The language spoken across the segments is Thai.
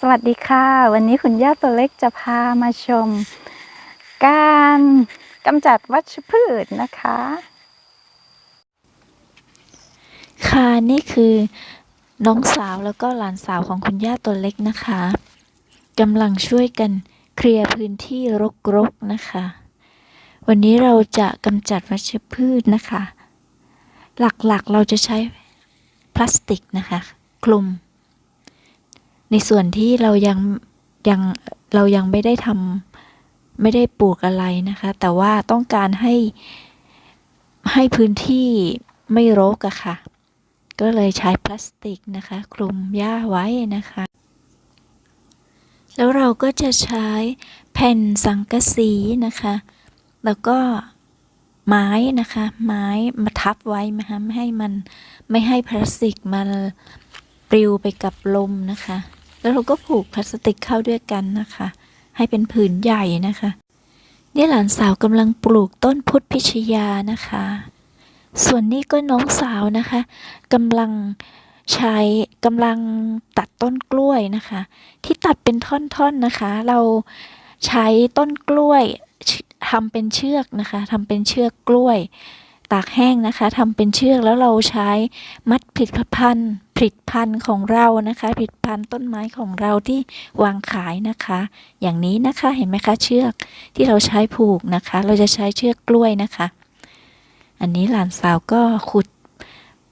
สวัสดีค่ะ วันนี้คุณย่าตัวเล็กจะพามาชม การกำจัดวัชพืชนะคะ ค่ะนี่คือน้องสาวแล้วก็หลานสาวของคุณย่าตัวเล็กนะคะกำลังช่วยกันเคลียร์พื้นที่รกๆนะคะ วันนี้เราจะกำจัดวัชพืชนะคะ หลักๆเราจะใช้พลาสติกนะคะ คลุม ในส่วนที่เรายังยังเรายังไม่ได้ทำไม่ได้ปลูกอะไรนะคะ แต่ว่าต้องการให้ให้พื้นที่ไม่รกอะค่ะ ก็เลยใช้พลาสติกนะคะ คลุมหญ้าไว้นะคะ แล้วเราก็จะใช้แผ่นสังกะสีนะคะ แล้วก็ไม้นะคะ ไม้มาทับไว้นะคะไม่ให้มันไม่ให้พลาสติกมันปลิวไปกับลมนะคะ แล้วเราก็ผูกพลาสติกเข้าด้วยกันนะคะ ให้เป็นผืนใหญ่นะคะนี่หลานสาวกำลังปลูกต้นพุทธพิชยานะคะ ส่วนนี้ก็น้องสาวนะคะกำลังใช้กำลังตัดต้นกล้วยนะคะ ที่ตัดเป็นท่อนๆนะคะ เราใช้ต้นกล้วยทำเป็นเชือกนะคะทำเป็นเชือกกล้วย ตากแห้งนะคะทำเป็นเชือกแล้วเราใช้มัดผลิตภัณฑ์ ผลิตภัณฑ์ของเรานะคะผลิตภัณฑ์ต้นไม้ของเราที่วางขายนะคะ อย่างนี้นะคะเห็นไหมคะเชือกที่เราใช้ผูกนะคะ เราจะใช้เชือกกล้วยนะคะ อันนี้หลานสาวก็ขุด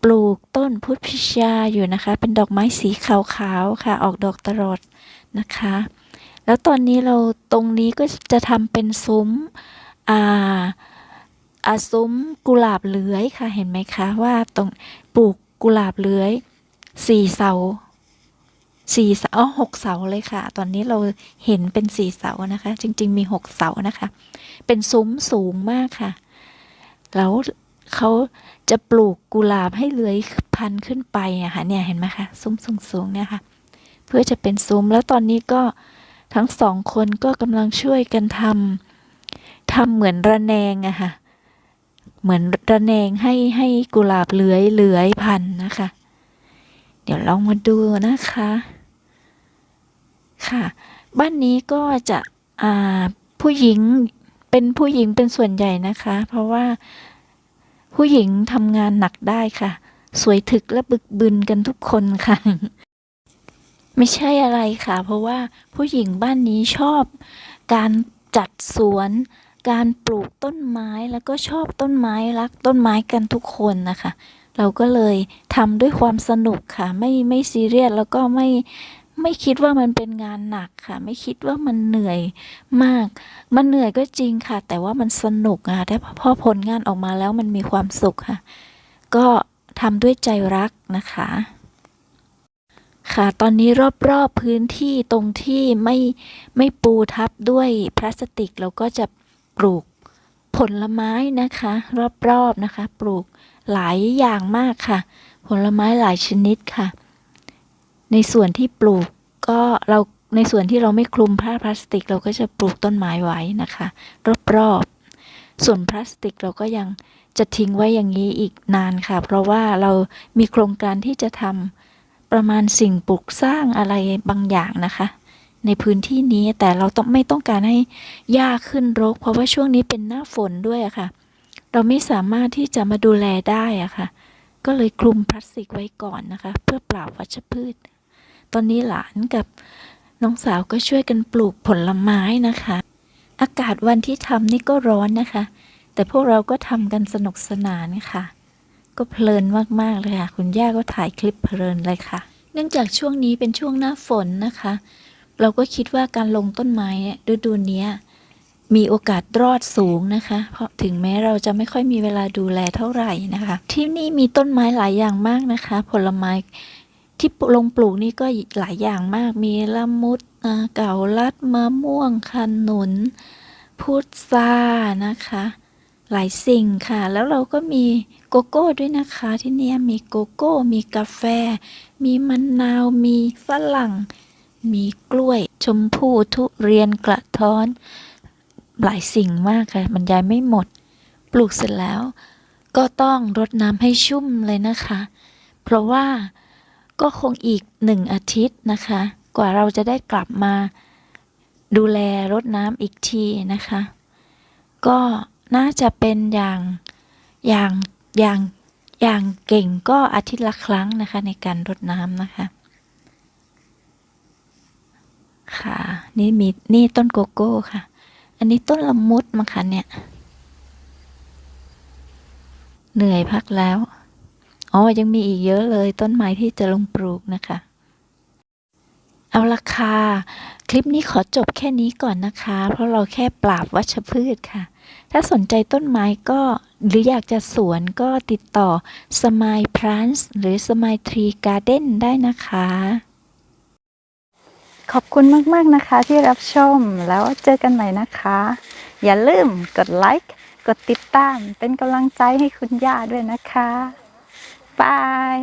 ปลูกต้นพุทธพิชยาอยู่นะคะ เป็นดอกไม้สีขาวๆค่ะ ออกดอกตลอดนะคะ แล้วตอนนี้เราตรงนี้ก็จะทำเป็นซุ้มอ่าอาซุ้มกุหลาบเลื้อยค่ะเห็นไหมคะว่าตรงปลูกกุหลาบเลื้อย สี่เสาสี่เสาอ๋อหกเสาเลยค่ะ ตอนนี้เราเห็นเป็นสี่เสานะคะ จริง ๆ มีหกเสานะคะ เป็นซุ้มสูงมากค่ะ แล้วเขาจะปลูกกุหลาบให้เลื้อยพันขึ้นไปอะค่ะเนี่ยเห็นไหมคะซุ้มสูงๆเนี่ยค่ะ เพื่อจะเป็นซุ้มแล้วตอนนี้ก็ทั้งสองคนก็กำลังช่วยกันทำทำเหมือนระแนงอะค่ะ เหมือนระแนงให้ให้กุหลาบเลื้อยเลื้อยพันนะคะ เดี๋ยวลองมาดูนะคะ ค่ะ บ้านนี้ก็จะผู้หญิงเป็นผู้หญิงเป็นส่วนใหญ่นะคะ เพราะว่าผู้หญิงทำงานหนักได้ค่ะ สวยถึกและบึกบึนกันทุกคนค่ะ ไม่ใช่อะไรค่ะ เพราะว่าผู้หญิงบ้านนี้ชอบ การจัดสวน การปลูกต้นไม้แล้วก็ชอบต้นไม้รักต้นไม้กันทุกคนนะคะ เราก็เลยทำด้วยความสนุกค่ะ ไม่ไม่ซีเรียสแล้วก็ไม่ไม่คิดว่ามันเป็นงานหนักค่ะ ไม่คิดว่ามันเหนื่อยมาก มันเหนื่อยก็จริงค่ะ แต่ว่ามันสนุกอะแต่พอผลงานออกมาแล้วมันมีความสุขค่ะ ก็ทำด้วยใจรักนะคะ ค่ะ ตอนนี้รอบๆพื้นที่ตรงที่ไม่ไม่ปูทับด้วยพลาสติกเราก็จะปลูก ผลไม้นะคะ รอบๆนะคะ ปลูกหลายอย่างมากค่ะ ผลไม้หลายชนิดค่ะ ในส่วนที่ปลูกก็เราในส่วนที่เราไม่คลุมผ้าพลาสติก เราก็จะปลูกต้นไม้ไว้นะคะ รอบๆส่วนพลาสติกเราก็ยังจะทิ้งไว้อย่างนี้อีกนานค่ะ เพราะว่าเรามีโครงการที่จะทำประมาณสิ่งปลูกสร้างอะไรบางอย่างนะคะ ในพื้นที่นี้แต่เราต้องไม่ต้องการให้หญ้าขึ้นรก เพราะว่าช่วงนี้เป็นหน้าฝนด้วยอะค่ะ เราไม่สามารถที่จะมาดูแลได้อะค่ะ ก็เลยคลุมพลาสติกไว้ก่อนนะคะ เพื่อปราบวัชพืช ตอนนี้หลานกับน้องสาวก็ช่วยกันปลูกผลไม้นะคะ อากาศวันที่ทำนี่ก็ร้อนนะคะ แต่พวกเราก็ทำกันสนุกสนานค่ะ ก็เพลินมากๆเลยค่ะ คุณย่าก็ถ่ายคลิปเพลินเลยค่ะ เนื่องจากช่วงนี้เป็นช่วงหน้าฝนนะคะ เราก็คิดว่าการลงต้นไม้ฤดูเนี้ยมีโอกาสรอดสูงนะคะ เพราะถึงแม้เราจะไม่ค่อยมีเวลาดูแลเท่าไหร่นะคะ ที่นี่มีต้นไม้หลายอย่างมากนะคะ ผลไม้ที่ลงปลูกนี่ก็หลายอย่างมาก มีละมุดอ่าเก่าลัดมะม่วงขนุนพุทรานะคะ หลายสิ่งค่ะ แล้วเราก็มีโกโก้ด้วยนะคะ ที่เนี่ยมีโกโก้ มีกาแฟ มีมะนาว มีฝรั่ง มีกล้วย ชมพู่ทุเรียนกระท้อน หลายสิ่งมากค่ะบรรยายไม่หมด ปลูกเสร็จแล้ว ก็ต้องรดน้ำให้ชุ่มเลยนะคะ เพราะว่าก็คงอีกหนึ่งอาทิตย์นะคะ กว่าเราจะได้กลับมาดูแลรดน้ำอีกทีนะคะ ก็น่าจะเป็นอย่างอย่างอย่างอย่างเก่งก็อาทิตย์ละครั้งนะคะในการรดน้ำนะคะ ค่ะ นี่มีนี่ต้นโกโก้ค่ะ อันนี้ต้นละมุดมั้งคะเนี่ย เหนื่อยพักแล้ว อ๋อ ยังมีอีกเยอะเลยต้นไม้ที่จะลงปลูกนะคะ เอาละค่ะคลิปนี้ขอจบแค่นี้ก่อนนะคะ เพราะเราแค่ปราบวัชพืชค่ะ ถ้าสนใจต้นไม้ก็หรืออยากจะสวนก็ติดต่อ Smile Plants หรือ Smile Tree Garden ได้นะคะ ขอบคุณมากๆนะคะที่รับชมแล้วเจอกันใหม่นะคะ อย่าลืมกดไลค์กดติดตามเป็นกำลังใจให้คุณย่าด้วยนะคะบาย